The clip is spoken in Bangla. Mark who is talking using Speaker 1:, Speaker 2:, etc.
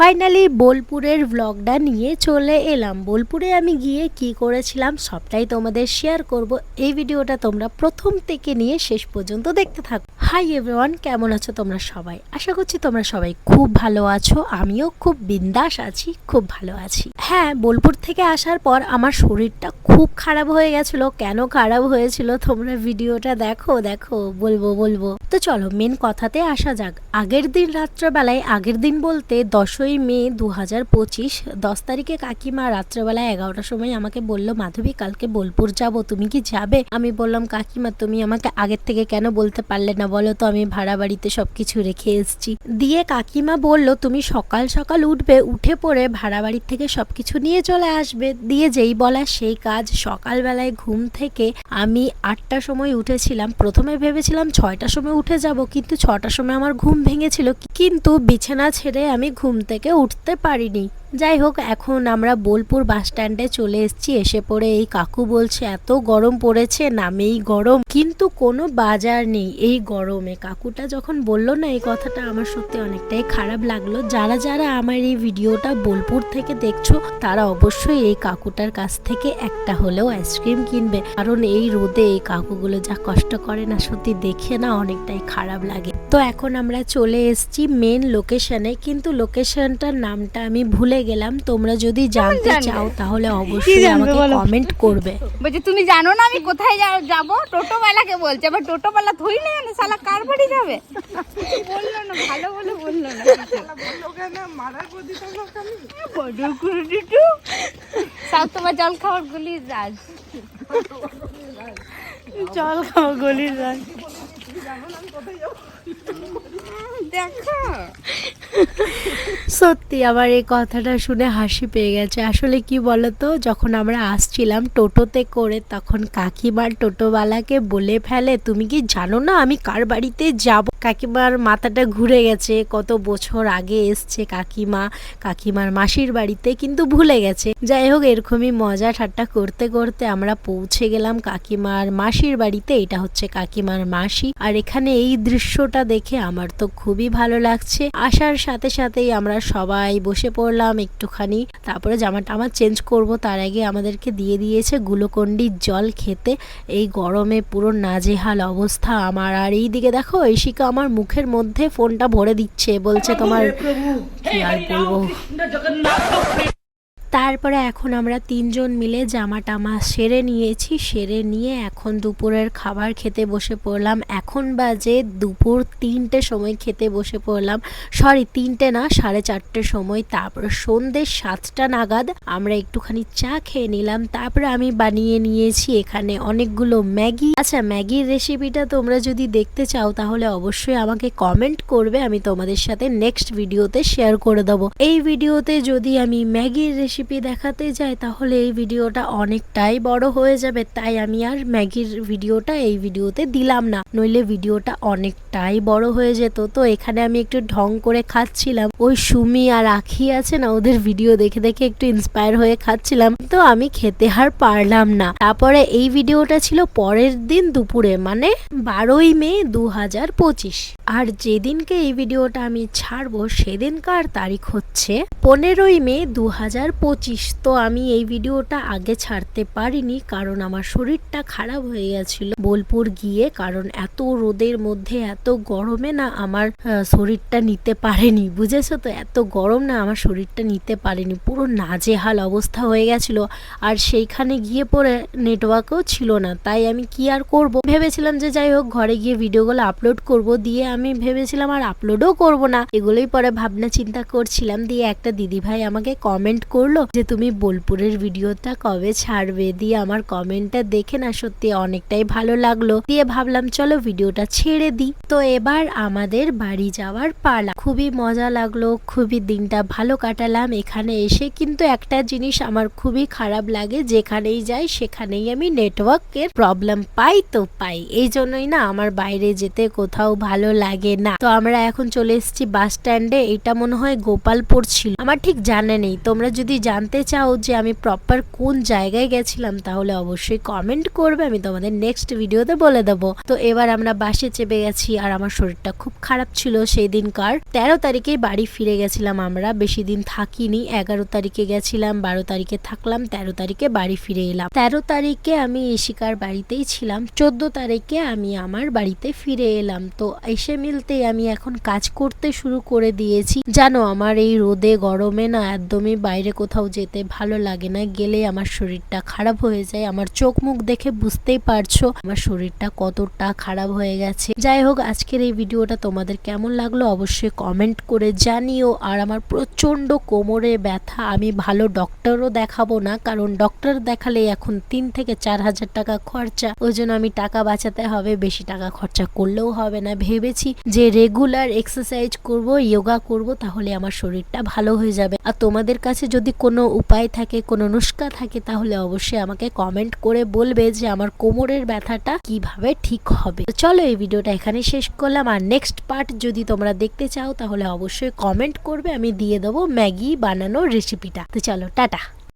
Speaker 1: ফাইনালি বোলপুরের ব্লগটা নিয়ে চলে এলাম। বোলপুরে আমি গিয়ে কি করেছিলাম সবটাই তোমাদের শেয়ার করব। এই ভিডিওটা তোমরা প্রথম থেকে নিয়ে শেষ পর্যন্ত দেখতে থাকো। হাই এভরিওয়ান কেমন আছো তোমরা সবাই? আশা করছি তোমরা সবাই খুব ভালো আছো। আমিও খুব বিন্দাস আছি, খুব ভালো আছি। হ্যাঁ বোলপুর থেকে আসার পর আমার শরীরটা খুব খারাপ হয়ে গেছিল। কেন খারাপ হয়েছিল তোমরা ভিডিওটা দেখো দেখো, বলব বলব। তো চলো মেন কথাতে আসা যাক। আগের দিন রাত্রেবেলায়, আগের দিন বলতে দশই মে দু হাজার পঁচিশ, দশ তারিখে কাকিমা রাত্রেবেলায় এগারোটার সময় আমাকে বলল, মাধবী, কালকে বোলপুর যাব, তুমি কি যাবে? আমি বললাম, কাকিমা, তুমি আমাকে আগের থেকে কেন বলতে পারলে না বলো তো, আমি ভাড়া বাড়িতে সবকিছু রেখে এসেছি। দিয়ে কাকিমা বলল, তুমি সকাল সকাল উঠবে, উঠে পড়ে ভাড়া বাড়ির থেকে সবকিছু নিয়ে চলে আসবে। দিয়ে যেই বলা সেই কাজ সকালবেলায় ঘুম থেকে আমি আটটার সময় উঠেছিলাম। প্রথমে ভেবেছিলাম ছয়টার সময় উঠে যাব, কিন্তু ছটার সময় আমার ঘুম ভেঙেছিল। কিন্তু বিছানা ছেড়ে আমি ঘুম থেকে উঠতে পারিনি। যাই হোক এখন আমরা বোলপুর বাস স্ট্যান্ডে চলে এসেছি। এসে পড়ে এই কাকু বলছে, এত গরম পড়েছে, নামেই গরম। কিন্তু কোনো বাজার নেই এই গরমে। কাকুটা যখন বলল না, এই কথাটা আমার সত্যি অনেকটাই খারাপ লাগল। যারা যারা আমার এই ভিডিওটা বোলপুর থেকে দেখছ, তারা অবশ্যই এই কাকুটার কাছ থেকে একটা হলেও আইসক্রিম কিনবে। কারণ এই রোদে এই কাকুগুলো যা কষ্ট করে না, সত্যি দেখে না অনেকটাই খারাপ লাগে। তো এখন আমরা চলে এসেছি মেন লোকেশনে কিন্তু লোকেশনটার নামটা আমি ভুলে গেলাম তোমরা যদি জানতে চাও তাহলে অবশ্যই আমাকে কমেন্ট করবে।
Speaker 2: বলছে তুমি জানো না আমি কোথায় যাব? টোটোওয়ালাকে বলছে আবার টোটোওয়ালা থই না জানে শালা কার বাড়ি যাবে? বলল না ভালো বলে বলল না। বড় করে দিটু সব তোমার জল খাওয়ার গুলি রাজ। জল খাওয়া গলির রাজ।
Speaker 1: সত্যি, আমার এই কথাটা শুনে হাসি পেয়ে গেছে। আসলে কি বলতো, যখন আমরা আসছিলাম টোটোতে করে, তখন কাকিমার টোটোওয়ালাকে বলে ফেলে, তুমি কি জানো না আমি কার বাড়িতে যাব? কাকিমার মাথাটা ঘুরে গেছে, কত বছর আগে এসছে কাকিমা, কাকিমার মাসির বাড়িতে কিন্তু ভুলে গেছে। যাই হোক, এরকমই মজা ঠাট্টা করতে করতে আমরা পৌঁছে গেলাম কাকিমার মাসির বাড়িতে। এটা হচ্ছে কাকিমার মাসি। আর এখানে এই দৃশ্যটা দেখে আমার তো খুবই ভালো লাগছে। আসার সাথে সাথেই আমরা সবাই বসে পড়লাম একটুখানি। তারপরে জামাটা আমার চেঞ্জ করব। তার আগে আমাদেরকে দিয়ে দিয়েছে গুলোকন্ডির জল খেতে। এই গরমে পুরো নাজেহাল অবস্থা আমার। আর এই দিকে দেখো ঐশিকা আমার মুখের মধ্যে ফোনটা ভরে দিচ্ছে। বলছে তোমার কি আর বলব? তারপরে এখন আমরা তিনজন মিলে জামা টামা সেরে নিয়েছি, সেরে নিয়ে এখন দুপুরের খাবার খেতে বসে পড়লাম। এখন বাজে দুপুর তিনটে সময় খেতে বসে পড়লাম। সরি তিনটে না, সাড়ে চারটের সময়। তারপরে সন্ধ্যে সাতটা নাগাদ আমরা একটুখানি চা খেয়ে নিলাম। তারপরে আমি বানিয়ে নিয়েছি এখানে অনেকগুলো ম্যাগি। আচ্ছা ম্যাগির রেসিপিটা তোমরা যদি দেখতে চাও তাহলে অবশ্যই আমাকে কমেন্ট করবে। আমি তোমাদের সাথে নেক্সট ভিডিওতে শেয়ার করে দেবো। এই ভিডিওতে যদি আমি ম্যাগির রেসিপি দেখাতে যাই, তাহলে এই ভিডিওটা অনেকটাই বড় হয়ে যাবে। তাই আমি আর ম্যাগির ভিডিওটা এই ভিডিওতে দিলাম না। নইলে ভিডিওটা অনেকটাই বড় হয়ে যেত। তো এখানে আমি একটু ঢং করে খাচ্ছিলাম। ওই সুমি আর আখি আছে না, ওদের ভিডিও দেখে দেখে একটু ইন্সপায়ার হয়ে খাচ্ছিলাম। তো আমি খেতে আর পারলাম না। তারপরে এই ভিডিওটা ছিল পরের দিন দুপুরে মানে বারোই মে দু হাজার পঁচিশ। আর যেদিনকে এই ভিডিওটা আমি ছাড়বো, সেদিনকার তারিখ হচ্ছে পনেরোই মে দু হাজার পঁচিশ। তো আমি এই ভিডিওটা আগে ছাড়তে পারিনি কারণ আমার শরীরটা খারাপ হয়ে গেছিল বোলপুর গিয়ে কারণ এত রোদের মধ্যে, এত গরমে না আমার শরীরটা নিতে পারেনি। বুঝেছ তো? এত গরম না আমার শরীরটা নিতে পারেনি। পুরো নাজেহাল অবস্থা হয়ে গেছিল আর সেইখানে গিয়ে পরে নেটওয়ার্কও ছিল না। তাই আমি কি আর করব? ভেবেছিলাম যে যাই হোক, ঘরে গিয়ে ভিডিওগুলো আপলোড করব। দিয়ে আমি ভেবেছিলাম আর আপলোডও করব না। এগুলোই পরে ভাবনা চিন্তা করছিলাম। দিয়ে একটা দিদি ভাই আমাকে কমেন্ট করল যে তুমি বোলপুরের ভিডিওটা কবে ছাড়বে? দিয়ে আমার কমেন্টটা দেখে না সত্যি অনেকটাই ভালো লাগল। দিয়ে ভাবলাম, চলো ভিডিওটা ছেড়ে দিই। তো এবার আমাদের বাড়ি যাওয়ার পালা। খুবই মজা লাগল, খুবই দিনটা ভালো কাটালাম। এখানে এসে কিন্তু একটা জিনিস আমার খুবই খারাপ লাগে, যেখানেই যাই সেখানেই আমি নেটওয়ার্কের প্রবলেম পাই তো পাই। এই জন্যই না আমার বাইরে যেতে কোথাও ভালো লাগে না। তো আমরা এখন চলে এসেছি বাস স্ট্যান্ডে। এটা মনে হয় গোপালপুর ছিল। আমার ঠিক জানা নেই। তোমরা যদি জানতে চাও যে আমি প্রপার কোন জায়গায় গেছিলাম, তাহলে অবশ্যই কমেন্ট করবে, আমি তোমাদের নেক্সট ভিডিওতে বলে দেবো। তো এবার আমরা বাসে চেপে গেছি, আর আমার শরীরটা খুব খারাপ ছিল সেই দিনকার। তেরো তারিখে বাড়ি ফিরে গেছিলাম আমরা, বেশি দিন থাকিনি। এগারো তারিখে গেছিলাম, বারো তারিখে থাকলাম, তেরো তারিখে বাড়ি ফিরে এলাম। তেরো তারিখে আমি ইশিকার বাড়িতেই ছিলাম, চোদ্দ তারিখে আমি আমার বাড়িতে ফিরে এলাম। তো এসে মিলতেই আমি এখন কাজ করতে শুরু করে দিয়েছি। জানো, আমার এই রোদে গরমে না একদমই বাইরে কোথাও যেতে ভালো লাগে না গেলে আমার শরীরটা খারাপ হয়ে যায়। আমার চোখ মুখ দেখে বুঝতেই পারছ আমার শরীরটা কতটা খারাপ হয়ে গেছে। যাই হোক, আজকের এই ভিডিওটা তোমাদের কেমন লাগল অবশ্যই কমেন্ট করে জানিও। আর আমার প্রচণ্ড কোমরে ব্যথা, আমি ভালো ডক্টরও দেখাবো না, কারণ ডক্টর দেখালে এখন তিন থেকে চার হাজার টাকা খরচা। ওই জন্য আমি টাকা বাঁচাতে হবে, বেশি টাকা খরচা করলেও হবে না। ভেবেছি যে রেগুলার এক্সারসাইজ করব যোগা করব, তাহলে আমার শরীরটা ভালো হয়ে যাবে। আর তোমাদের কাছে যদি কোনো উপায় থাকে, কোনো নুস্কা থাকে, তাহলে অবশ্যই আমাকে কমেন্ট করে বলবে যে আমার কোমরের ব্যথাটা কীভাবে ঠিক হবে। চলো এই ভিডিওটা এখানে শেষ করলাম। আর নেক্সট পার্ট যদি তোমরা দেখতে চাও, তাহলে অবশ্যই কমেন্ট করবে। আমি দিয়ে দেবো ম্যাগি বানানোর রেসিপিটা তো চলো, টাটা।